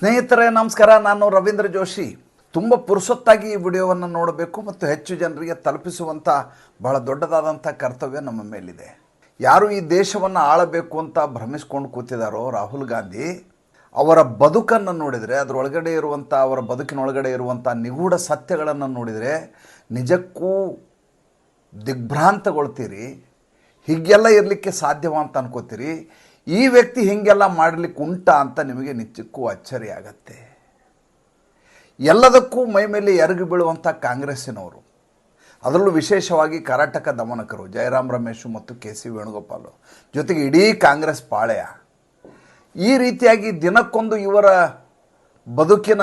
ಸ್ನೇಹಿತರೆ, ನಮಸ್ಕಾರ. ನಾನು ರವೀಂದ್ರ ಜೋಶಿ. ತುಂಬ ಪುರುಸೊತ್ತಾಗಿ ಈ ವಿಡಿಯೋವನ್ನು ನೋಡಬೇಕು ಮತ್ತು ಹೆಚ್ಚು ಜನರಿಗೆ ತಲುಪಿಸುವಂಥ ಬಹಳ ದೊಡ್ಡದಾದಂಥ ಕರ್ತವ್ಯ ನಮ್ಮ ಮೇಲಿದೆ. ಯಾರು ಈ ದೇಶವನ್ನು ಆಳಬೇಕು ಅಂತ ಭ್ರಮಿಸ್ಕೊಂಡು ಕೂತಿದ್ದಾರೋ ರಾಹುಲ್ ಗಾಂಧಿ, ಅವರ ಬದುಕನ್ನು ನೋಡಿದರೆ, ಅದರೊಳಗಡೆ ಇರುವಂಥ, ಅವರ ಬದುಕಿನೊಳಗಡೆ ಇರುವಂಥ ನಿಗೂಢ ಸತ್ಯಗಳನ್ನು ನೋಡಿದರೆ, ನಿಜಕ್ಕೂ ದಿಗ್ಭ್ರಾಂತಗೊಳ್ತೀರಿ. ಹೀಗೆಲ್ಲ ಇರಲಿಕ್ಕೆ ಸಾಧ್ಯವ ಅಂತ ಅನ್ಕೋತೀರಿ. ಈ ವ್ಯಕ್ತಿ ಹೀಗೆಲ್ಲ ಮಾಡಲಿಕ್ಕೆ ಉಂಟಾ ಅಂತ ನಿಮಗೆ ನಿಜಕ್ಕೂ ಅಚ್ಚರಿ ಆಗತ್ತೆ ಎಲ್ಲದಕ್ಕೂ ಮೈ ಮೇಲೆ ಎರಗಿ ಬೀಳುವಂಥ ಕಾಂಗ್ರೆಸ್ಸಿನವರು, ಅದರಲ್ಲೂ ವಿಶೇಷವಾಗಿ ಕರ್ನಾಟಕ ದಮನಕರು, ಜಯರಾಮ್ ರಮೇಶು ಮತ್ತು ಕೆ ಸಿ ವೇಣುಗೋಪಾಲು ಜೊತೆಗೆ ಇಡೀ ಕಾಂಗ್ರೆಸ್ ಪಾಳೆಯ. ಈ ರೀತಿಯಾಗಿ ದಿನಕ್ಕೊಂದು ಇವರ ಬದುಕಿನ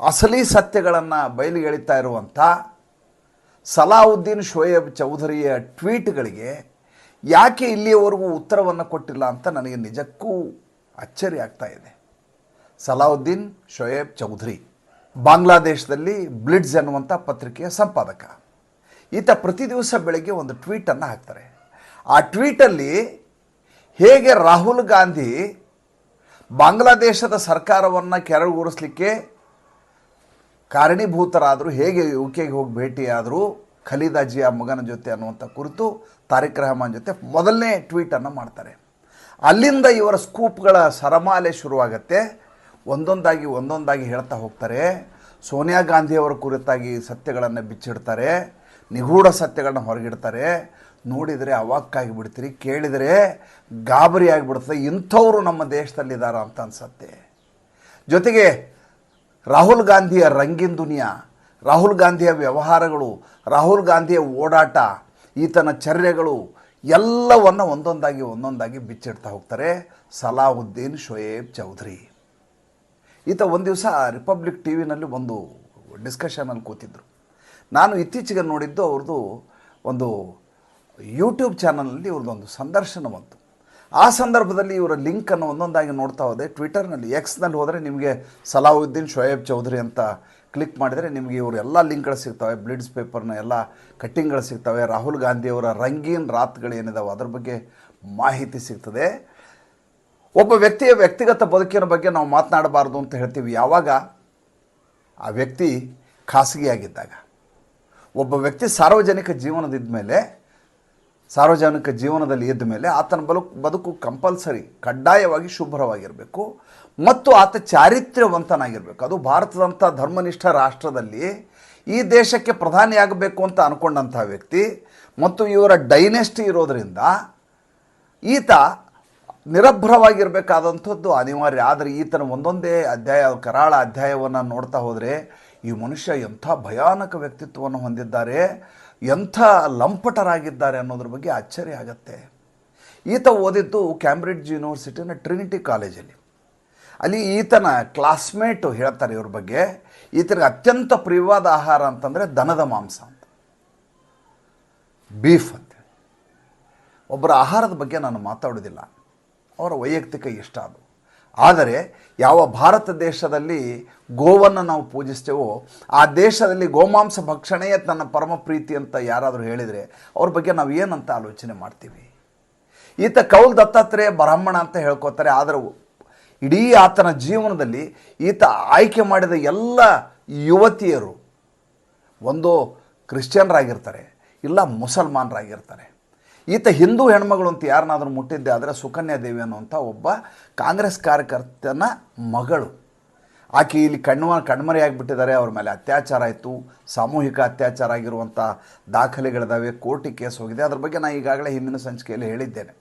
ಅಸಲಿ ಸತ್ಯಗಳನ್ನು ಬಯಲು ಎಳಿತಾ ಇರುವಂಥ ಸಲಾವುದ್ದೀನ್ ಶೋಯಬ್ ಚೌಧರಿಯ ಟ್ವೀಟ್ಗಳಿಗೆ ಯಾಕೆ ಇಲ್ಲಿಯವರೆಗೂ ಉತ್ತರವನ್ನು ಕೊಟ್ಟಿಲ್ಲ ಅಂತ ನನಗೆ ನಿಜಕ್ಕೂ ಅಚ್ಚರಿ ಆಗ್ತಾ ಇದೆ. ಸಲಾವುದ್ದೀನ್ ಶೋಯೇಬ್ ಚೌಧರಿ, ಬಾಂಗ್ಲಾದೇಶದಲ್ಲಿ ಬ್ಲಿಡ್ಸ್ ಅನ್ನುವಂಥ ಪತ್ರಿಕೆಯ ಸಂಪಾದಕ. ಈತ ಪ್ರತಿ ದಿವಸ ಬೆಳಗ್ಗೆ ಒಂದು ಟ್ವೀಟನ್ನು ಹಾಕ್ತಾರೆ. ಆ ಟ್ವೀಟಲ್ಲಿ ಹೇಗೆ ರಾಹುಲ್ ಗಾಂಧಿ ಬಾಂಗ್ಲಾದೇಶದ ಸರ್ಕಾರವನ್ನು ಕೆರಗುಗೊಳಿಸಲಿಕ್ಕೆ ಕಾರಣೀಭೂತರಾದರೂ, ಹೇಗೆ ಯು ಕೆಗೆ ಹೋಗಿ ಭೇಟಿಯಾದರು ಖಲೀದ್ ಅಜಿಯ ಮಗನ ಜೊತೆ ಅನ್ನುವಂಥ ಕುರಿತು ತಾರಿಕ್ ರೆಹಮಾನ್ ಜೊತೆ ಮೊದಲನೇ ಟ್ವೀಟನ್ನು ಮಾಡ್ತಾರೆ. ಅಲ್ಲಿಂದ ಇವರ ಸ್ಕೂಪ್ಗಳ ಸರಮಾಲೆ ಶುರುವಾಗತ್ತೆ. ಒಂದೊಂದಾಗಿ ಒಂದೊಂದಾಗಿ ಹೇಳ್ತಾ ಹೋಗ್ತಾರೆ. ಸೋನಿಯಾ ಗಾಂಧಿಯವರ ಕುರಿತಾಗಿ ಸತ್ಯಗಳನ್ನು ಬಿಚ್ಚಿಡ್ತಾರೆ. ನಿಗೂಢ ಸತ್ಯಗಳನ್ನ ಹೊರಗಿಡ್ತಾರೆ. ನೋಡಿದರೆ ಅವಾಕ್ಕಾಗಿ ಬಿಡ್ತೀರಿ, ಕೇಳಿದರೆ ಗಾಬರಿ ಆಗಿಬಿಡ್ತದೆ ಇಂಥವರು ನಮ್ಮ ದೇಶದಲ್ಲಿದ್ದಾರೆ ಅಂತ ಅನ್ಸತ್ತೆ. ಜೊತೆಗೆ ರಾಹುಲ್ ಗಾಂಧಿಯ ರಂಗಿನ ದುನಿಯಾ ರಾಹುಲ್ ಗಾಂಧಿಯ ವ್ಯವಹಾರಗಳು, ರಾಹುಲ್ ಗಾಂಧಿಯ ಓಡಾಟ, ಈತನ ಚರ್ಯಗಳು ಎಲ್ಲವನ್ನು ಒಂದೊಂದಾಗಿ ಒಂದೊಂದಾಗಿ ಬಿಚ್ಚಿಡ್ತಾ ಹೋಗ್ತಾರೆ. ಸಲಾವುದ್ದೀನ್ ಶೋಯೇಬ್ ಚೌಧರಿ. ಈತ ಒಂದು ದಿವಸ ರಿಪಬ್ಲಿಕ್ ಟಿ ವಿನಲ್ಲಿ ಒಂದು ಡಿಸ್ಕಷನಲ್ಲಿ ಕೂತಿದ್ದರು ನಾನು ಇತ್ತೀಚೆಗೆ ನೋಡಿದ್ದು ಅವ್ರದ್ದು ಒಂದು ಯೂಟ್ಯೂಬ್ ಚಾನಲಲ್ಲಿ ಇವ್ರದ್ದು ಒಂದು ಸಂದರ್ಶನ ಬಂತು. ಆ ಸಂದರ್ಭದಲ್ಲಿ ಇವರ ಲಿಂಕನ್ನು ಒಂದೊಂದಾಗಿ ನೋಡ್ತಾ ಹೋದೆ. ಟ್ವಿಟರ್ನಲ್ಲಿ ಎಕ್ಸ್ನಲ್ಲಿ ಹೋದರೆ ನಿಮಗೆ ಸಲಾವುದ್ದೀನ್ ಶೋಯೇಬ್ ಚೌಧರಿ ಅಂತ ಕ್ಲಿಕ್ ಮಾಡಿದರೆ ನಿಮಗೆ ಇವರು ಎಲ್ಲ ಲಿಂಕ್ಗಳು ಸಿಗ್ತವೆ. ಬ್ಲಿಡ್ಸ್ ಪೇಪರ್ನ ಎಲ್ಲ ಕಟ್ಟಿಂಗ್ಗಳು ಸಿಗ್ತವೆ. ರಾಹುಲ್ ಗಾಂಧಿಯವರ ರಂಗೀನ್ ರಾತ್ಗಳು ಏನಿದಾವೆ, ಅದ್ರ ಬಗ್ಗೆ ಮಾಹಿತಿ ಸಿಗ್ತದೆ. ಒಬ್ಬ ವ್ಯಕ್ತಿಯ ವ್ಯಕ್ತಿಗತ ಬದುಕಿನ ಬಗ್ಗೆ ನಾವು ಮಾತನಾಡಬಾರ್ದು ಅಂತ ಹೇಳ್ತೀವಿ. ಯಾವಾಗ? ಆ ವ್ಯಕ್ತಿ ಖಾಸಗಿಯಾಗಿದ್ದಾಗ. ಒಬ್ಬ ವ್ಯಕ್ತಿ ಸಾರ್ವಜನಿಕ ಜೀವನದಿದ್ದ ಮೇಲೆ ಸಾರ್ವಜನಿಕ ಜೀವನದಲ್ಲಿ ಇದ್ದ ಮೇಲೆ ಆತನ ಬದುಕು ಬದುಕು ಕಂಪಲ್ಸರಿ ಕಡ್ಡಾಯವಾಗಿ ಶುಭ್ರವಾಗಿರಬೇಕು ಮತ್ತು ಆತ ಚಾರಿತ್ರ್ಯವಂತನಾಗಿರಬೇಕು. ಅದು ಭಾರತದಂಥ ಧರ್ಮನಿಷ್ಠ ರಾಷ್ಟ್ರದಲ್ಲಿ ಈ ದೇಶಕ್ಕೆ ಪ್ರಧಾನಿಯಾಗಬೇಕು ಅಂತ ಅಂದ್ಕೊಂಡಂಥ ವ್ಯಕ್ತಿ ಮತ್ತು ಇವರ ಡೈನೆಸ್ಟಿ ಇರೋದರಿಂದ ಈತ ನಿರಭ್ರವಾಗಿರಬೇಕಾದಂಥದ್ದು ಅನಿವಾರ್ಯ. ಆದರೆ ಈತನ ಒಂದೊಂದೇ ಅಧ್ಯಾಯ, ಕರಾಳ ಅಧ್ಯಾಯವನ್ನು ನೋಡ್ತಾ ಹೋದರೆ ಈ ಮನುಷ್ಯ ಎಂಥ ಭಯಾನಕ ವ್ಯಕ್ತಿತ್ವವನ್ನು ಹೊಂದಿದ್ದಾರೆ. ಎಂಥ ಲಂಪಟರಾಗಿದ್ದಾರೆ ಅನ್ನೋದ್ರ ಬಗ್ಗೆ ಆಶ್ಚರ್ಯ ಆಗತ್ತೆ. ಈತ ಓದಿದ್ದು ಕ್ಯಾಂಬ್ರಿಡ್ಜ್ ಯೂನಿವರ್ಸಿಟಿನ ಟ್ರಿನಿಟಿ ಕಾಲೇಜಲ್ಲಿ ಅಲ್ಲಿ. ಈತನ ಕ್ಲಾಸ್ಮೇಟು ಹೇಳ್ತಾರೆ ಇವ್ರ ಬಗ್ಗೆ, ಈತನಿಗೆ ಅತ್ಯಂತ ಪ್ರಿಯವಾದ ಆಹಾರ ಅಂತಂದರೆ ದನದ ಮಾಂಸ ಅಂತ. ಬೀಫ್ ಅಂತ ಒಬ್ಬರ ಆಹಾರದ ಬಗ್ಗೆ ನಾನು ಮಾತಾಡೋದಿಲ್ಲ ಅವರ ವೈಯಕ್ತಿಕ ಇಷ್ಟ ಅದು. ಆದರೆ ಯಾವ ಭಾರತ ದೇಶದಲ್ಲಿ ಗೋವನ್ನು ನಾವು ಪೂಜಿಸ್ತೇವೋ, ಆ ದೇಶದಲ್ಲಿ ಗೋಮಾಂಸ ಭಕ್ಷಣೆಯೇ ತನ್ನ ಪರಮ ಪ್ರೀತಿ ಅಂತ ಯಾರಾದರೂ ಹೇಳಿದರೆ ಅವ್ರ ಬಗ್ಗೆ ನಾವು ಏನಂತ ಆಲೋಚನೆ ಮಾಡ್ತೀವಿ? ಈತ ಕೌಲ್ ದತ್ತಾತ್ರೇಯ ಬ್ರಾಹ್ಮಣ ಅಂತ ಹೇಳ್ಕೊತಾರೆ, ಆದರೆ ಇಡೀ ಆತನ ಜೀವನದಲ್ಲಿ ಈತ ಆಯ್ಕೆ ಮಾಡಿದ ಎಲ್ಲ ಯುವತಿಯರು ಒಂದು ಕ್ರಿಶ್ಚಿಯನ್ರಾಗಿರ್ತಾರೆ, ಇಲ್ಲ ಮುಸಲ್ಮಾನರಾಗಿರ್ತಾರೆ. ಈತ ಹಿಂದೂ ಹೆಣ್ಮಗಳು ಅಂತ ಯಾರನ್ನಾದರೂ ಮುಟ್ಟಿದ್ದೆ, ಆದರೆ ಸುಕನ್ಯಾ ದೇವಿ ಅನ್ನುವಂಥ ಒಬ್ಬ ಕಾಂಗ್ರೆಸ್ ಕಾರ್ಯಕರ್ತನ ಮಗಳು. ಆಕೆ ಇಲ್ಲಿ ಕಣ್ಮ ಕಣ್ಮರೆಯಾಗಿಬಿಟ್ಟಿದ್ದಾರೆ, ಅವ್ರ ಮೇಲೆ ಅತ್ಯಾಚಾರ ಆಯಿತು, ಸಾಮೂಹಿಕ ಅತ್ಯಾಚಾರ ಆಗಿರುವಂಥ ದಾಖಲೆಗಳಿದ್ದಾವೆ ಕೋರ್ಟಿಗೆ ಕೇಸ್ ಹೋಗಿದೆ. ಅದ್ರ ಬಗ್ಗೆ ನಾನು ಈಗಾಗಲೇ ಹಿಂದಿನ ಸಂಚಿಕೆಯಲ್ಲಿ ಹೇಳಿದ್ದೇನೆ.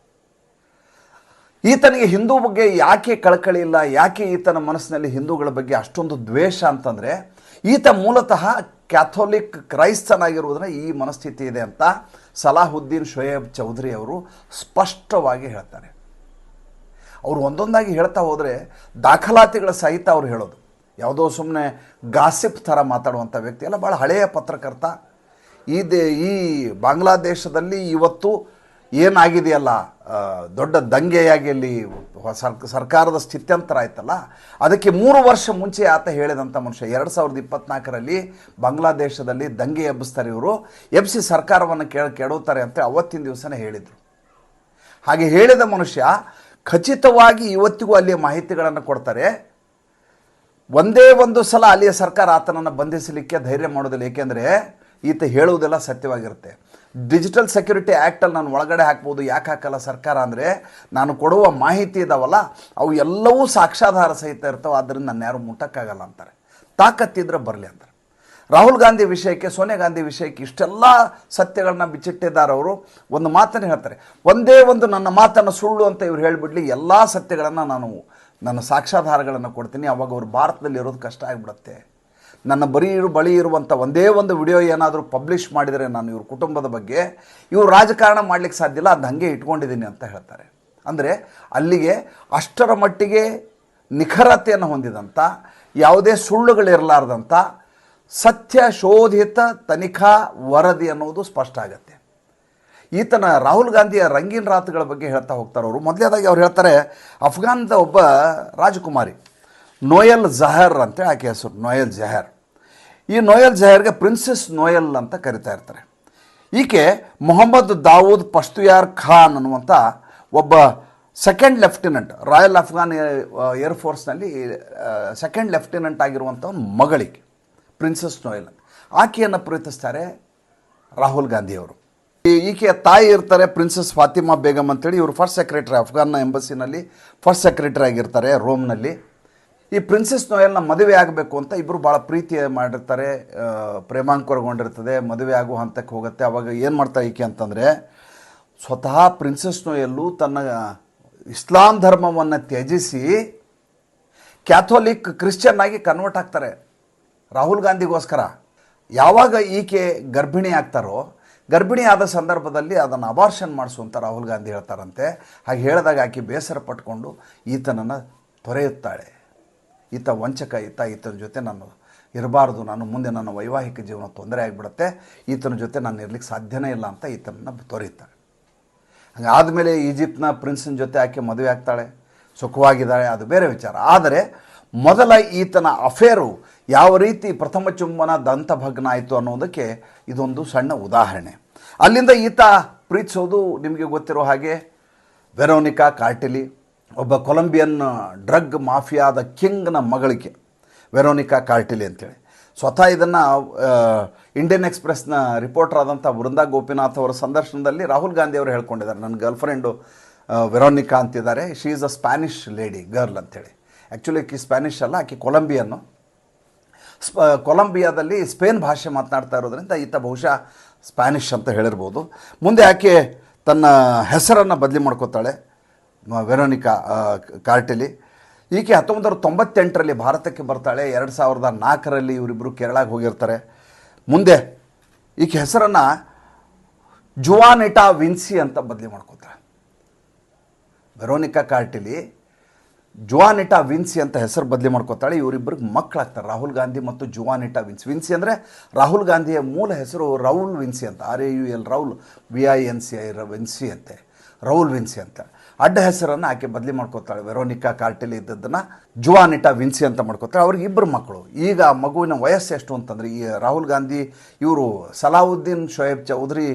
ಈತನಿಗೆ ಹಿಂದೂ ಬಗ್ಗೆ ಯಾಕೆ ಕಳಕಳಿ ಇಲ್ಲ, ಯಾಕೆ ಈತನ ಮನಸ್ಸಿನಲ್ಲಿ ಹಿಂದೂಗಳ ಬಗ್ಗೆ ಅಷ್ಟೊಂದು ದ್ವೇಷ ಅಂತಂದರೆ ಈತ ಮೂಲತಃ ಕ್ಯಾಥೋಲಿಕ್ ಕ್ರೈಸ್ತನಾಗಿರುವುದನ್ನ ಈ ಮನಸ್ಥಿತಿ ಇದೆ ಅಂತ ಸಲಾಹುದ್ದೀನ್ ಶೋಯಬ್ ಚೌಧರಿ ಅವರು ಸ್ಪಷ್ಟವಾಗಿ ಹೇಳ್ತಾರೆ. ಅವರು ಒಂದೊಂದಾಗಿ ಹೇಳ್ತಾ ಹೋದರೆ ದಾಖಲಾತಿಗಳ ಸಹಿತ ಅವರು ಹೇಳೋದು. ಯಾವುದೋ ಸುಮ್ಮನೆ ಗಾಸಿಪ್ ಥರ ಮಾತಾಡುವಂಥ ವ್ಯಕ್ತಿ ಅಲ್ಲ ಭಾಳ ಹಳೆಯ ಪತ್ರಕರ್ತ. ಈ ದೇ, ಈ ಬಾಂಗ್ಲಾದೇಶದಲ್ಲಿ ಇವತ್ತು ಏನಾಗಿದೆಯಲ್ಲ ದೊಡ್ಡ ದಂಗೆಯಾಗಿ ಅಲ್ಲಿ ಸರ್ಕ, ಸರ್ಕಾರದ ಸ್ಥಿತ್ಯಂತರ ಆಯ್ತಲ್ಲ, ಅದಕ್ಕೆ ಮೂರು ವರ್ಷ ಮುಂಚೆ ಆತ ಹೇಳಿದಂಥ ಮನುಷ್ಯ, ಎರಡು ಸಾವಿರದ ಇಪ್ಪತ್ನಾಲ್ಕರಲ್ಲಿ ಬಾಂಗ್ಲಾದೇಶದಲ್ಲಿ ದಂಗೆ ಎಬ್ಬಿಸ್ತಾರೆ ಇವರು. ಎಬ್ಬಿಸಿ ಸರ್ಕಾರವನ್ನು ಕೇಳ ಕೆಡುತ್ತಾರೆ ಅಂತ ಅವತ್ತಿನ ದಿವಸನೇ ಹೇಳಿದರು. ಹಾಗೆ ಹೇಳಿದ ಮನುಷ್ಯ, ಖಚಿತವಾಗಿ ಇವತ್ತಿಗೂ ಅಲ್ಲಿಯ ಮಾಹಿತಿಗಳನ್ನು ಕೊಡ್ತಾರೆ. ಒಂದೇ ಒಂದು ಸಲ ಅಲ್ಲಿಯ ಸರ್ಕಾರ ಆತನನ್ನು ಬಂಧಿಸಲಿಕ್ಕೆ ಧೈರ್ಯ ಮಾಡೋದಿಲ್ಲ. ಏಕೆಂದರೆ ಈತ ಹೇಳುವುದೆಲ್ಲ ಸತ್ಯವಾಗಿರುತ್ತೆ. ಡಿಜಿಟಲ್ ಸೆಕ್ಯೂರಿಟಿ ಆ್ಯಕ್ಟಲ್ಲಿ ನಾನು ಒಳಗಡೆ ಹಾಕ್ಬೋದು, ಯಾಕೆ ಹಾಕಲ್ಲ ಸರ್ಕಾರ ಅಂದರೆ, ನಾನು ಕೊಡುವ ಮಾಹಿತಿ ಇದಾವಲ್ಲ, ಅವು ಎಲ್ಲವೂ ಸಾಕ್ಷಾಧಾರ ಸಹಿತ ಇರ್ತಾವೆ ಆದ್ದರಿಂದ ನನ್ನ ಯಾರು ಮುಟ್ಟಕ್ಕಾಗಲ್ಲ ಅಂತಾರೆ. ತಾಕತ್ತಿದ್ರೆ ಬರಲಿ ಅಂತಾರೆ. ರಾಹುಲ್ ಗಾಂಧಿ ವಿಷಯಕ್ಕೆ, ಸೋನಿಯಾ ಗಾಂಧಿ ವಿಷಯಕ್ಕೆ ಇಷ್ಟೆಲ್ಲ ಸತ್ಯಗಳನ್ನ ಬಿಚ್ಚಿಟ್ಟಿದ್ದಾರೆ ಅವರು. ಒಂದು ಮಾತನ್ನು ಹೇಳ್ತಾರೆ, ಒಂದೇ ಒಂದು ನನ್ನ ಮಾತನ್ನು ಸುಳ್ಳು ಅಂತ ಇವ್ರು ಹೇಳಿಬಿಡ್ಲಿ, ಎಲ್ಲ ಸತ್ಯಗಳನ್ನು ನಾನು ನನ್ನ ಸಾಕ್ಷಾಧಾರಗಳನ್ನು ಕೊಡ್ತೀನಿ, ಅವಾಗ ಅವರು ಭಾರತದಲ್ಲಿ ಇರೋದು ಕಷ್ಟ ಆಗಿಬಿಡುತ್ತೆ. ನನ್ನ ಬರೀ ಇರು ಬಳಿ ಇರುವಂಥ ಒಂದೇ ಒಂದು ವಿಡಿಯೋ ಏನಾದರೂ ಪಬ್ಲಿಷ್ ಮಾಡಿದರೆ ನಾನು ಇವ್ರ ಕುಟುಂಬದ ಬಗ್ಗೆ, ಇವ್ರು ರಾಜಕಾರಣ ಮಾಡಲಿಕ್ಕೆ ಸಾಧ್ಯ ಇಲ್ಲ ಅದು ಹಾಗೆ ಇಟ್ಕೊಂಡಿದ್ದೀನಿ ಅಂತ ಹೇಳ್ತಾರೆ. ಅಂದರೆ ಅಲ್ಲಿಗೆ ಅಷ್ಟರ ಮಟ್ಟಿಗೆ ನಿಖರತೆಯನ್ನು ಹೊಂದಿದಂಥ ಯಾವುದೇ ಸುಳ್ಳುಗಳಿರಲಾರ್ದಂಥ ಸತ್ಯ ಶೋಧಿತ ತನಿಖಾ ವರದಿ ಅನ್ನೋದು ಸ್ಪಷ್ಟ ಆಗುತ್ತೆ. ಈತನ ರಾಹುಲ್ ಗಾಂಧಿಯ ರಂಗೀನ್ ರಾತ್ಗಳ ಬಗ್ಗೆ ಹೇಳ್ತಾ ಹೋಗ್ತಾರೆ ಅವರು. ಮೊದಲೇದಾಗಿ ಅವ್ರು ಹೇಳ್ತಾರೆ, ಅಫ್ಘಾನ್ದ ಒಬ್ಬ ರಾಜಕುಮಾರಿ, ನೋಯಲ್ ಜಹರ್ ಅಂತೇಳಿ ಆಕೆ ಹೆಸರು, ನೋಯಲ್ ಜಹರ್. ಈ ನೋಯಲ್ ಜಹರ್ಗೆ ಪ್ರಿನ್ಸೆಸ್ ನೋಯಲ್ ಅಂತ ಕರಿತಾ ಇರ್ತಾರೆ. ಈಕೆ ಮೊಹಮ್ಮದ್ ದಾವೂದ್ ಪಶ್ತುಯಾರ್ ಖಾನ್ ಅನ್ನುವಂಥ ಒಬ್ಬ second lieutenant royal Afghan air ಫೋರ್ಸ್ನಲ್ಲಿ second lieutenant ಆಗಿರುವಂಥ ಒಂದು ಮಗಳಿಗೆ ಪ್ರಿನ್ಸೆಸ್ ನೋಯಲ್. ಆಕೆಯನ್ನು ಪ್ರೀತಿಸ್ತಾರೆ ರಾಹುಲ್ ಗಾಂಧಿಯವರು ಈಕೆಯ ತಾಯಿ ಇರ್ತಾರೆ ಪ್ರಿನ್ಸೆಸ್ ಫಾತಿಮಾ ಬೇಗಮ್ ಅಂತೇಳಿ. ಇವರು ಫಸ್ಟ್ ಸೆಕ್ರೆಟರಿ ಅಫ್ಘಾನ್ನ ಎಂಬಸಿನಲ್ಲಿ ಫಸ್ಟ್ ಸೆಕ್ರೆಟರಿ ಆಗಿರ್ತಾರೆ ರೋಮ್ನಲ್ಲಿ ಈ ಪ್ರಿನ್ಸೆಸ್ ನೋಯಲ್ನ ಮದುವೆ ಆಗಬೇಕು ಅಂತ ಇಬ್ಬರು ಭಾಳ ಪ್ರೀತಿ ಮಾಡಿರ್ತಾರೆ ಪ್ರೇಮಾಂಕರಗೊಂಡಿರ್ತದೆ ಮದುವೆ ಆಗುವ ಹಂತಕ್ಕೆ ಹೋಗುತ್ತೆ. ಅವಾಗ ಏನು ಮಾಡ್ತಾ ಈಕೆ ಅಂತಂದರೆ, ಸ್ವತಃ ಪ್ರಿನ್ಸೆಸ್ ನೋಯಲ್ಲು ತನ್ನ ಇಸ್ಲಾಂ ಧರ್ಮವನ್ನು ತ್ಯಜಿಸಿ ಕ್ಯಾಥೋಲಿಕ್ ಕ್ರಿಶ್ಚಿಯನ್ ಆಗಿ ಕನ್ವರ್ಟ್ ಆಗ್ತಾರೆ, ರಾಹುಲ್ ಗಾಂಧಿಗೋಸ್ಕರ. ಯಾವಾಗ ಈಕೆ ಗರ್ಭಿಣಿ ಆಗ್ತಾರೋ, ಗರ್ಭಿಣಿ ಆದ ಸಂದರ್ಭದಲ್ಲಿ ಅದನ್ನು ಅಬಾರ್ಷನ್ ಮಾಡಿಸುವಂತ ರಾಹುಲ್ ಗಾಂಧಿ ಹೇಳ್ತಾರಂತೆ. ಹಾಗೆ ಹೇಳಿದಾಗ ಆಕೆ ಬೇಸರ ಪಟ್ಕೊಂಡು ಈತನನ್ನು ತೊರೆಯುತ್ತಾಳೆ. ಈತ ವಂಚಕ ಈತ ಈತನ ಜೊತೆ ನಾನು ಇರಬಾರ್ದು. ನಾನು ಮುಂದೆ ನನ್ನ ವೈವಾಹಿಕ ಜೀವನ ತೊಂದರೆ ಆಗಿಬಿಡುತ್ತೆ. ಈತನ ಜೊತೆ ನಾನು ಇರ್ಲಿಕ್ಕೆ ಸಾಧ್ಯನೇ ಇಲ್ಲ ಅಂತ ಈತನನ್ನು ತೊರೆಯುತ್ತಾಳೆ ಆದಮೇಲೆ ಈಜಿಪ್ಟ್ನ ಪ್ರಿನ್ಸಿನ ಜೊತೆ ಆಕೆ ಮದುವೆ ಆಗ್ತಾಳೆ. ಸುಖವಾಗಿದ್ದಾಳೆ, ಅದು ಬೇರೆ ವಿಚಾರ. ಆದರೆ ಮೊದಲ ಈತನ ಅಫೇರು ಯಾವ ರೀತಿ ಪ್ರಥಮ ಚುಂಬನ ದಂತಭಗ್ನ ಆಯಿತು ಅನ್ನೋದಕ್ಕೆ ಇದೊಂದು ಸಣ್ಣ ಉದಾಹರಣೆ. ಅಲ್ಲಿಂದ ಈತ ಪ್ರೀತಿಸೋದು ನಿಮಗೆ ಗೊತ್ತಿರೋ ಹಾಗೆ ವೆರೋನಿಕಾ, ಕಾರ್ಟಿಲಿ ಒಬ್ಬ ಕೊಲಂಬಿಯನ್ ಡ್ರಗ್ ಮಾಫಿಯಾದ ಕಿಂಗ್ನ ಮಗಳಿಗೆ, ವೆರೋನಿಕಾ ಕಾರ್ಟಿಲಿ ಅಂತೇಳಿ. ಸ್ವತಃ ಇದನ್ನು ಇಂಡಿಯನ್ ಎಕ್ಸ್ಪ್ರೆಸ್ನ ರಿಪೋರ್ಟರ್ ಆದಂಥ ವೃಂದಾ ಗೋಪಿನಾಥ್ ಅವರ ಸಂದರ್ಶನದಲ್ಲಿ ರಾಹುಲ್ ಗಾಂಧಿ ಅವರು ಹೇಳ್ಕೊಂಡಿದ್ದಾರೆ. ನನ್ನ ಗರ್ಲ್ ಫ್ರೆಂಡು ವೆರೋನಿಕಾ ಅಂತಿದ್ದಾರೆ. She is a Spanish lady, girl ಅಂತೇಳಿ. ಆ್ಯಕ್ಚುಲಿ ಆಕಿ ಸ್ಪ್ಯಾನಿಷ್ ಅಲ್ಲ, ಆಕೆ ಕೊಲಂಬಿಯನ್ನು. ಸ್ಪ, ಕೊಲಂಬಿಯಾದಲ್ಲಿ ಸ್ಪೇನ್ ಭಾಷೆ ಮಾತನಾಡ್ತಾ ಇರೋದ್ರಿಂದ ಈತ ಬಹುಶಃ ಸ್ಪ್ಯಾನಿಷ್ ಅಂತ ಹೇಳಿರ್ಬೋದು. ಮುಂದೆ ಆಕೆ ತನ್ನ ಹೆಸರನ್ನು ಬದಲಿ ಮಾಡ್ಕೋತಾಳೆ. ವೆರೋನಿಕಾ ಕಾರ್ಟಿಲಿ. ಈಕೆ ಹತ್ತೊಂಬತ್ತು ನೂರ ತೊಂಬತ್ತೆಂಟರಲ್ಲಿ ಭಾರತಕ್ಕೆ ಬರ್ತಾಳೆ. ಎರಡು ಸಾವಿರದ ನಾಲ್ಕರಲ್ಲಿ ಇವರಿಬ್ಬರು ಕೇರಳಕ್ಕೆ ಹೋಗಿರ್ತಾರೆ. ಮುಂದೆ ಈಕೆ ಹೆಸರನ್ನು ಜುವಾನಿಟಾ ವಿನ್ಸಿ ಅಂತ ಬದಲಿ ಮಾಡ್ಕೋತಾರೆ. ವೆರೋನಿಕಾ ಕಾರ್ಟಿಲಿ ಜುವಾನಿಟಾ ವಿನ್ಸಿ ಅಂತ ಹೆಸರು ಬದಲಿ ಮಾಡ್ಕೋತಾಳೆ. ಇವರಿಬ್ಬರಿಗೆ ಮಕ್ಕಳಾಗ್ತಾರೆ. ರಾಹುಲ್ ಗಾಂಧಿ ಮತ್ತು ಜುವಾನಿಟಾ ವಿನ್ಸಿ. ವಿನ್ಸಿ ಅಂದರೆ ರಾಹುಲ್ ಗಾಂಧಿಯ ಮೂಲ ಹೆಸರು ರೌಲ್ ವಿನ್ಸಿ ಅಂತ. R A U L Raul V I N C I Vinci ಅಂತೆ. ರೌಲ್ ವಿನ್ಸಿ ಅಂತ. ಅಡ್ಡ ಹೆಸರನ್ನು ಆಕೆ ಬದಲಿ ಮಾಡ್ಕೋತಾಳೆ. ವೆರೋನಿಕಾ ಕಾರ್ಟೆಲ್ ಇದ್ದದ್ದನ್ನು ಜುವಾನಿಟಾ ವಿನ್ಸಿ ಅಂತ ಮಾಡ್ಕೋತಾಳೆ. ಅವ್ರಿಗೆ ಇಬ್ಬರು ಮಕ್ಕಳು. ಈಗ ಆ ಮಗುವಿನ ವಯಸ್ಸು ಎಷ್ಟು ಅಂತಂದರೆ, ಈ ರಾಹುಲ್ ಗಾಂಧಿ, ಇವರು ಸಲಾವುದ್ದೀನ್ ಶೋಯಬ್ ಚೌಧರಿ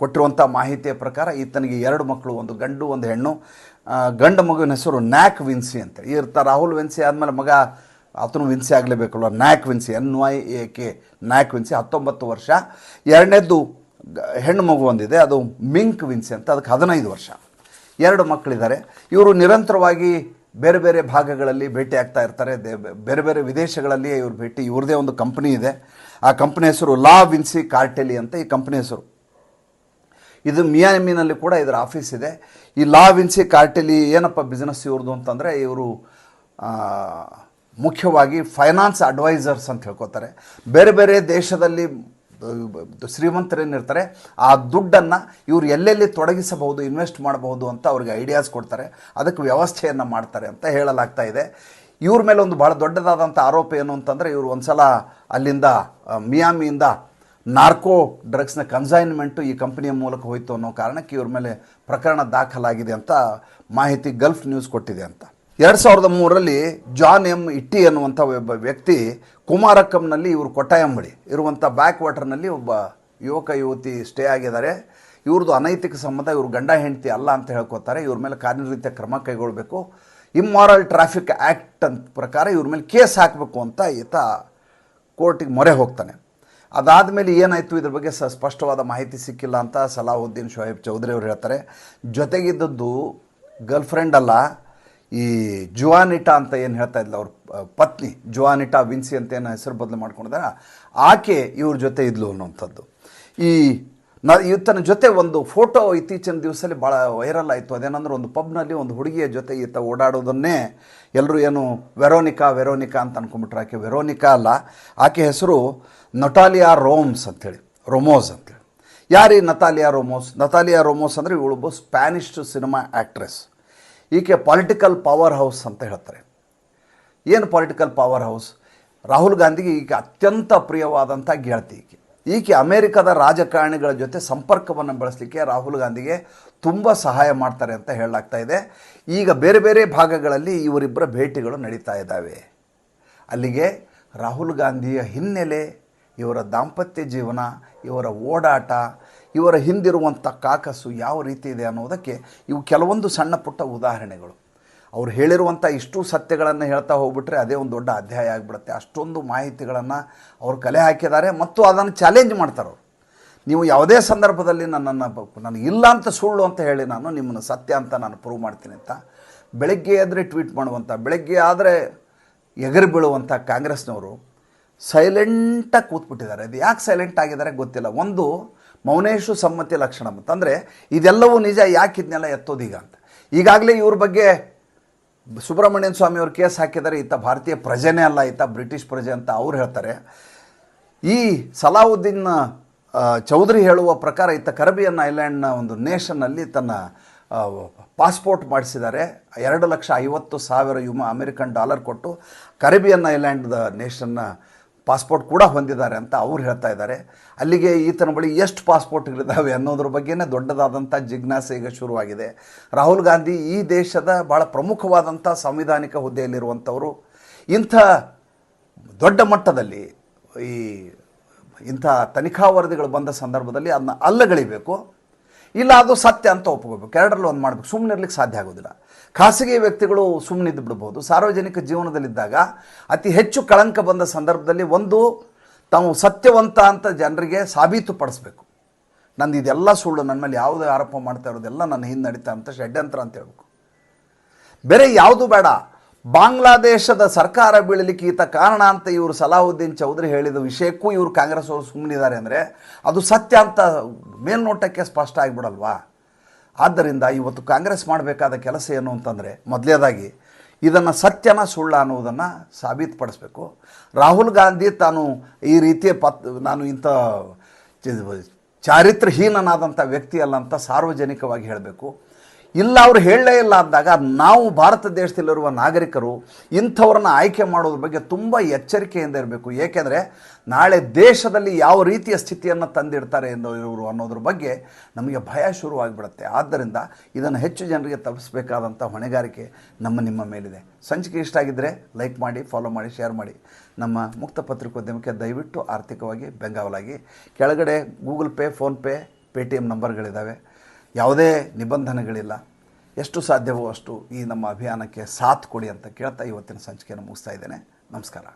ಕೊಟ್ಟಿರುವಂಥ ಮಾಹಿತಿಯ ಪ್ರಕಾರ ಈತನಿಗೆ ಎರಡು ಮಕ್ಕಳು, ಒಂದು ಗಂಡು, ಒಂದು ಹೆಣ್ಣು. ಗಂಡು ಮಗುವಿನ ಹೆಸರು ನ್ಯಾಕ್ ವಿನ್ಸಿ ಅಂತ. ಇರ್ತಾ ರಾಹುಲ್ ವಿನ್ಸಿ ಆದಮೇಲೆ ಮಗ ಆತನು Vinci ಆಗಲೇಬೇಕಲ್ಲ Nyak Vinci, N Y A K, Nyak Vinci, ಹತ್ತೊಂಬತ್ತು ವರ್ಷ. ಎರಡನೇದ್ದು ಹೆಣ್ಣು ಮಗು ಒಂದಿದೆ. ಅದು ಮಿಂಕ್ ವಿನ್ಸಿ ಅಂತ. ಅದಕ್ಕೆ ಹದಿನೈದು ವರ್ಷ. ಎರಡು ಮಕ್ಕಳಿದ್ದಾರೆ. ಇವರು ನಿರಂತರವಾಗಿ ಬೇರೆ ಬೇರೆ ಭಾಗಗಳಲ್ಲಿ ಭೇಟಿ ಆಗ್ತಾ ಇರ್ತಾರೆ. ಬೇರೆ ಬೇರೆ ವಿದೇಶಗಳಲ್ಲಿ ಇವರು ಭೇಟಿ, ಇವ್ರದೇ ಒಂದು ಕಂಪ್ನಿ ಇದೆ. ಆ ಕಂಪ್ನಿ ಹೆಸರು ಲಾ ವಿನ್ಸಿ ಕಾರ್ಟೆಲಿ ಅಂತ ಈ ಕಂಪ್ನಿ ಹೆಸರು. ಇದು ಮಿಯಾಮಿನಲ್ಲಿ ಕೂಡ ಇದರ ಆಫೀಸ್ ಇದೆ. ಈ ಲಾ ವಿನ್ಸಿ ಕಾರ್ಟೆಲಿ ಏನಪ್ಪ ಬಿಸ್ನೆಸ್ ಇವ್ರದ್ದು ಅಂತಂದರೆ ಇವರು ಮುಖ್ಯವಾಗಿ ಫೈನಾನ್ಸ್ ಅಡ್ವೈಸರ್ಸ್ ಅಂತ ಹೇಳ್ಕೋತಾರೆ. ಬೇರೆ ಬೇರೆ ದೇಶದಲ್ಲಿ ಶ್ರೀಮಂತರೇನಿರ್ತಾರೆ ಆ ದುಡ್ಡನ್ನು ಇವರು ಎಲ್ಲೆಲ್ಲಿ ತೊಡಗಿಸಬಹುದು, ಇನ್ವೆಸ್ಟ್ ಮಾಡಬಹುದು ಅಂತ ಅವ್ರಿಗೆ ಐಡಿಯಾಸ್ ಕೊಡ್ತಾರೆ. ಅದಕ್ಕೆ ವ್ಯವಸ್ಥೆಯನ್ನು ಮಾಡ್ತಾರೆ ಅಂತ ಹೇಳಲಾಗ್ತಾ ಇದೆ. ಇವ್ರ ಮೇಲೆ ಒಂದು ಭಾಳ ದೊಡ್ಡದಾದಂಥ ಆರೋಪ ಏನು ಅಂತಂದರೆ, ಇವರು ಒಂದ್ಸಲ ಅಲ್ಲಿಂದ ಮಿಯಾಮಿಯಿಂದ ನಾರ್ಕೋ ಡ್ರಗ್ಸ್ನ ಕನ್ಸೈನ್ಮೆಂಟು ಈ ಕಂಪನಿಯ ಮೂಲಕ ಹೋಯಿತು ಅನ್ನೋ ಕಾರಣಕ್ಕೆ ಇವ್ರ ಮೇಲೆ ಪ್ರಕರಣ ದಾಖಲಾಗಿದೆ ಅಂತ ಮಾಹಿತಿ ಗಲ್ಫ್ ನ್ಯೂಸ್ ಕೊಟ್ಟಿದೆ ಅಂತ. ಎರಡು ಸಾವಿರದ ಮೂರರಲ್ಲಿ ಜಾನ್ ಎಂ ಇಟ್ಟಿ ಅನ್ನುವಂಥ ಒಬ್ಬ ವ್ಯಕ್ತಿ ಕುಮಾರಕ್ಕಂನಲ್ಲಿ ಇವರು ಕೊಟ್ಟಾಯಂಬಳಿ ಇರುವಂಥ ಬ್ಯಾಕ್ ವಾಟರ್ನಲ್ಲಿ ಒಬ್ಬ ಯುವಕ ಯುವತಿ ಸ್ಟೇ ಆಗಿದ್ದಾರೆ. ಇವ್ರದ್ದು ಅನೈತಿಕ ಸಂಬಂಧ, ಇವರು ಗಂಡ ಹೆಂಡತಿ ಅಲ್ಲ ಅಂತ ಹೇಳ್ಕೊತಾರೆ. ಇವ್ರ ಮೇಲೆ ಕಾರ್ಯನಿರ್ವಹಿತ ಕ್ರಮ ಕೈಗೊಳ್ಳಬೇಕು ಇಮ್ಮಾರಲ್ ಟ್ರಾಫಿಕ್ ಆ್ಯಕ್ಟ್ ಅಂತ ಪ್ರಕಾರ ಇವ್ರ ಮೇಲೆ ಕೇಸ್ ಹಾಕಬೇಕು ಅಂತ ಈತ ಕೋರ್ಟಿಗೆ ಮೊರೆ ಹೋಗ್ತಾನೆ. ಅದಾದ ಮೇಲೆ ಏನಾಯಿತು? ಇದ್ರ ಬಗ್ಗೆ ಸ ಸ್ಪಷ್ಟವಾದ ಮಾಹಿತಿ ಸಿಕ್ಕಿಲ್ಲ ಅಂತ ಸಲಾಹುದ್ದೀನ್ ಶೋಹೇಬ್ ಚೌಧರಿ ಅವರು ಹೇಳ್ತಾರೆ. ಜೊತೆಗಿದ್ದದ್ದು ಗರ್ಲ್ಫ್ರೆಂಡ್ ಅಲ್ಲ ಈ ಜುವಾನಿಟಾ ಅಂತ ಏನು ಹೇಳ್ತಾ ಇದ್ಲು ಅವ್ರ ಪತ್ನಿ, ಜುವಾನಿಟಾ ವಿನ್ಸಿ ಅಂತ ಏನು ಹೆಸರು ಬದಲು ಮಾಡ್ಕೊಂಡಿದ್ದಾರೆ ಆಕೆ ಇವ್ರ ಜೊತೆ ಇದ್ಲು ಅನ್ನುವಂಥದ್ದು. ಈ ನ ಈತನ ಜೊತೆ ಒಂದು ಫೋಟೋ ಇತ್ತೀಚಿನ ದಿವಸದಲ್ಲಿ ಭಾಳ ವೈರಲ್ ಆಯಿತು. ಅದೇನಂದ್ರೆ ಒಂದು ಪಬ್ನಲ್ಲಿ ಒಂದು ಹುಡುಗಿಯ ಜೊತೆ ಈತ ಓಡಾಡೋದನ್ನೇ ಎಲ್ಲರೂ ಏನು ವೆರೋನಿಕಾ ವೆರೋನಿಕಾ ಅಂತ ಅಂದ್ಕೊಂಬಿಟ್ರೆ ಆಕೆ ವೆರೋನಿಕಾ ಅಲ್ಲ, ಆಕೆ ಹೆಸರು ನಟಾಲಿಯಾ ರೋಮ್ಸ್ ಅಂಥೇಳಿ ರೊಮೋಸ್ ಅಂತೇಳಿ ಯಾರೀ ನತಾಲಿಯಾ ರೋಮೋಸ್? ನತಾಲಿಯಾ ರೋಮೋಸ್ ಅಂದರೆ ಇವಳೊಬ್ಬ ಸ್ಪ್ಯಾನಿಷ್ ಸಿನಿಮಾ ಆ್ಯಕ್ಟ್ರೆಸ್ ಈಕೆ ಪಾಲಿಟಿಕಲ್ ಪವರ್ ಹೌಸ್ ಅಂತ ಹೇಳ್ತಾರೆ. ಏನು ಪೊಲಿಟಿಕಲ್ ಪವರ್ ಹೌಸ್ ರಾಹುಲ್ ಗಾಂಧಿಗೆ ಈಗ ಅತ್ಯಂತ ಪ್ರಿಯವಾದಂಥ ಗೆಳತಿ ಈಕೆ. ಈಕೆ ಅಮೇರಿಕದ ರಾಜಕಾರಣಿಗಳ ಜೊತೆ ಸಂಪರ್ಕವನ್ನು ಬೆಳೆಸಲಿಕ್ಕೆ ರಾಹುಲ್ ಗಾಂಧಿಗೆ ತುಂಬ ಸಹಾಯ ಮಾಡ್ತಾರೆ ಅಂತ ಹೇಳಲಾಗ್ತಾ ಇದೆ. ಈಗ ಬೇರೆ ಬೇರೆ ಭಾಗಗಳಲ್ಲಿ ಇವರಿಬ್ಬರ ಭೇಟಿಗಳು ನಡೀತಾ ಇದ್ದಾವೆ. ಅಲ್ಲಿಗೆ ರಾಹುಲ್ ಗಾಂಧಿಯ ಹಿನ್ನೆಲೆ ಇವರ ದಾಂಪತ್ಯ ಜೀವನ, ಇವರ ಓಡಾಟ ಇವರ ಹಿಂದಿರುವಂಥ ಕಾಕಸು ಯಾವ ರೀತಿ ಇದೆ ಅನ್ನೋದಕ್ಕೆ ಇವು ಕೆಲವೊಂದು ಸಣ್ಣ ಪುಟ್ಟ ಉದಾಹರಣೆಗಳು. ಅವ್ರು ಹೇಳಿರುವಂಥ ಇಷ್ಟು ಸತ್ಯಗಳನ್ನು ಹೇಳ್ತಾ ಹೋಗ್ಬಿಟ್ರೆ ಅದೇ ಒಂದು ದೊಡ್ಡ ಅಧ್ಯಾಯ ಆಗಿಬಿಡುತ್ತೆ. ಅಷ್ಟೊಂದು ಮಾಹಿತಿಗಳನ್ನು ಅವರು ಕಲೆ ಹಾಕಿದ್ದಾರೆ ಮತ್ತು ಅದನ್ನು ಚಾಲೆಂಜ್ ಮಾಡ್ತಾರೆ ಅವರು. ನೀವು ಯಾವುದೇ ಸಂದರ್ಭದಲ್ಲಿ ನನ್ನನ್ನು ನನಗೆ ಇಲ್ಲ ಅಂತ ಸುಳ್ಳು ಅಂತ ಹೇಳಿ ನಾನು ನಿಮ್ಮನ್ನು ಸತ್ಯ ಅಂತ ನಾನು ಪ್ರೂವ್ ಮಾಡ್ತೀನಿ ಅಂತ ಬೆಳಗ್ಗೆ ಆದರೆ ಟ್ವೀಟ್ ಮಾಡುವಂಥ, ಬೆಳಗ್ಗೆ ಆದರೆ ಎಗರು ಬೀಳುವಂಥ ಕಾಂಗ್ರೆಸ್ನವರು ಸೈಲೆಂಟಾಗಿ ಕೂತ್ಬಿಟ್ಟಿದ್ದಾರೆ. ಅದು ಯಾಕೆ ಸೈಲೆಂಟ್ ಆಗಿದ್ದಾರೆ ಗೊತ್ತಿಲ್ಲ. ಒಂದು ಮೌನೇಶು ಸಮ್ಮತಿ ಲಕ್ಷಣ ಅಂತಂದರೆ ಇದೆಲ್ಲವೂ ನಿಜ, ಯಾಕೆ ಇದನ್ನೆಲ್ಲ ಎತ್ತೋದೀಗ ಅಂತ. ಈಗಾಗಲೇ ಇವ್ರ ಬಗ್ಗೆ ಸುಬ್ರಹ್ಮಣ್ಯನ್ ಸ್ವಾಮಿ ಅವರು ಕೇಸ್ ಹಾಕಿದ್ದಾರೆ. ಈತ ಭಾರತೀಯ ಪ್ರಜೆನೇ ಅಲ್ಲ, ಈತ ಬ್ರಿಟಿಷ್ ಪ್ರಜೆ ಅಂತ ಅವ್ರು ಹೇಳ್ತಾರೆ. ಈ ಸಲಾವುದ್ದೀನ್ ಚೌಧರಿ ಹೇಳುವ ಪ್ರಕಾರ ಈತ ಕರಬಿಯನ್ ಐಲ್ಯಾಂಡ್ನ ಒಂದು ನೇಷನ್ನಲ್ಲಿ ತನ್ನ ಪಾಸ್ಪೋರ್ಟ್ ಮಾಡಿಸಿದ್ದಾರೆ. ಎರಡು ಲಕ್ಷ ಐವತ್ತು ಸಾವಿರ ಯುಮ ಅಮೆರಿಕನ್ ಡಾಲರ್ ಕೊಟ್ಟು ಕರಿಬಿಯನ್ ಐಲ್ಯಾಂಡ್ದ ನೇಷನ್ನ ಪಾಸ್ಪೋರ್ಟ್ ಕೂಡ ಹೊಂದಿದ್ದಾರೆ ಅಂತ ಅವ್ರು ಹೇಳ್ತಾ ಇದ್ದಾರೆ. ಅಲ್ಲಿಗೆ ಈತನ ಬಳಿ ಎಷ್ಟು ಪಾಸ್ಪೋರ್ಟ್ಗಳಿದ್ದಾವೆ ಅನ್ನೋದ್ರ ಬಗ್ಗೆನೇ ದೊಡ್ಡದಾದಂಥ ಜಿಜ್ಞಾಸೆ ಈಗ ಶುರುವಾಗಿದೆ. ರಾಹುಲ್ ಗಾಂಧಿ ಈ ದೇಶದ ಭಾಳ ಪ್ರಮುಖವಾದಂಥ ಸಂವಿಧಾನಿಕ ಹುದ್ದೆಯಲ್ಲಿರುವಂಥವರು. ಇಂಥ ದೊಡ್ಡ ಮಟ್ಟದಲ್ಲಿ ಈ ಇಂಥ ತನಿಖಾ ವರದಿಗಳು ಬಂದ ಸಂದರ್ಭದಲ್ಲಿ ಅದನ್ನ ಅಲ್ಲಗಳಿಬೇಕು. ಇಲ್ಲ, ಅದು ಸತ್ಯ ಅಂತ ಒಪ್ಕೋಬೇಕು. ಎರಡರಲ್ಲಿ ಒಂದು ಮಾಡಬೇಕು. ಸುಮ್ಮನೆ ಇರ್ಲಿಕ್ಕೆ ಸಾಧ್ಯ ಆಗೋದಿಲ್ಲ. ಖಾಸಗಿ ವ್ಯಕ್ತಿಗಳು ಸುಮ್ಮನಿದ್ದು ಬಿಡ್ಬೋದು ಸಾರ್ವಜನಿಕ ಜೀವನದಲ್ಲಿದ್ದಾಗ ಅತಿ ಹೆಚ್ಚು ಕಳಂಕ ಬಂದ ಸಂದರ್ಭದಲ್ಲಿ ಒಂದು, ತಾವು ಸತ್ಯವಂತ ಅಂತ ಜನರಿಗೆ ಸಾಬೀತುಪಡಿಸ್ಬೇಕು ನಂದು ಇದೆಲ್ಲ ಸುಳ್ಳು, ನನ್ನ ಮೇಲೆ ಯಾವುದೇ ಆರೋಪ ಮಾಡ್ತಾ ಇರೋದೆಲ್ಲ ನನ್ನ ಹಿಂದೆ ನಡೀತಾ ಅಂತ ಷಡ್ಯಂತ್ರ ಅಂತ ಹೇಳ್ಬೇಕು. ಬೇರೆ ಯಾವುದು ಬೇಡ. ಬಾಂಗ್ಲಾದೇಶದ ಸರ್ಕಾರ ಬೀಳಲಿಕ್ಕೆ ಈತ ಕಾರಣ ಅಂತ ಇವರು ಸಲಾಹುದ್ದೀನ್ ಚೌಧರಿ ಹೇಳಿದ ವಿಷಯಕ್ಕೂ ಇವರು ಕಾಂಗ್ರೆಸ್ ಅವರು ಸುಮ್ಮನಿದ್ದಾರೆ ಅಂದರೆ ಅದು ಸತ್ಯ ಅಂತ ಮೇಲ್ನೋಟಕ್ಕೆ ಸ್ಪಷ್ಟ ಆಗಿಬಿಡಲ್ವಾ? ಆದ್ದರಿಂದ ಇವತ್ತು ಕಾಂಗ್ರೆಸ್ ಮಾಡಬೇಕಾದ ಕೆಲಸ ಏನು ಅಂತಂದರೆ ಮೊದಲೇದಾಗಿ ಇದನ್ನು ಸತ್ಯನ ಸುಳ್ಳ ಅನ್ನೋದನ್ನು ಸಾಬೀತುಪಡಿಸ್ಬೇಕು. ರಾಹುಲ್ ಗಾಂಧಿ ತಾನು ಈ ರೀತಿಯ ಪತ್ ನಾನು ಇಂಥ ಚಾರಿತ್ರಹೀನನಾದಂಥ ವ್ಯಕ್ತಿ ಅಲ್ಲ ಅಂತ ಸಾರ್ವಜನಿಕವಾಗಿ ಹೇಳಬೇಕು. ಇಲ್ಲ, ಅವರು ಹೇಳಲೇ ಇಲ್ಲ ಅಂದಾಗ ನಾವು ಭಾರತ ದೇಶದಲ್ಲಿರುವ ನಾಗರಿಕರು ಇಂಥವ್ರನ್ನ ಆಯ್ಕೆ ಮಾಡೋದ್ರ ಬಗ್ಗೆ ತುಂಬ ಎಚ್ಚರಿಕೆಯಿಂದ ಇರಬೇಕು. ಏಕೆಂದರೆ ನಾಳೆ ದೇಶದಲ್ಲಿ ಯಾವ ರೀತಿಯ ಸ್ಥಿತಿಯನ್ನು ತಂದಿಡ್ತಾರೆ ಎಂದು ಇವರು ಅನ್ನೋದ್ರ ಬಗ್ಗೆ ನಮಗೆ ಭಯ ಶುರುವಾಗಿಬಿಡುತ್ತೆ. ಆದ್ದರಿಂದ ಇದನ್ನು ಹೆಚ್ಚು ಜನರಿಗೆ ತಪ್ಪಿಸಬೇಕಾದಂಥ ಹೊಣೆಗಾರಿಕೆ ನಮ್ಮ ನಿಮ್ಮ ಮೇಲಿದೆ. ಸಂಚಿಕೆ ಇಷ್ಟ ಆಗಿದ್ದರೆ ಲೈಕ್ ಮಾಡಿ, ಫಾಲೋ ಮಾಡಿ, ಶೇರ್ ಮಾಡಿ. ನಮ್ಮ ಮುಕ್ತ ಪತ್ರಿಕೋದ್ಯಮಕ್ಕೆ ದಯವಿಟ್ಟು ಆರ್ಥಿಕವಾಗಿ ಬೆಂಗಾವಲಾಗಿ. ಕೆಳಗಡೆ ಗೂಗಲ್ ಪೇ ಫೋನ್ಪೇ ಪೇ ನಂಬರ್ಗಳಿದ್ದಾವೆ. ಯಾವುದೇ ನಿಬಂಧನೆಗಳಿಲ್ಲ. ಎಷ್ಟು ಸಾಧ್ಯವೋ ಅಷ್ಟು ಈ ನಮ್ಮ ಅಭಿಯಾನಕ್ಕೆ ಸಾಥ್ ಕೊಡಿ ಅಂತ ಕೇಳ್ತಾ ಇವತ್ತಿನ ಸಂಚಿಕೆಯನ್ನು ಮುಗಿಸ್ತಾ ಇದ್ದೇನೆ. ನಮಸ್ಕಾರ.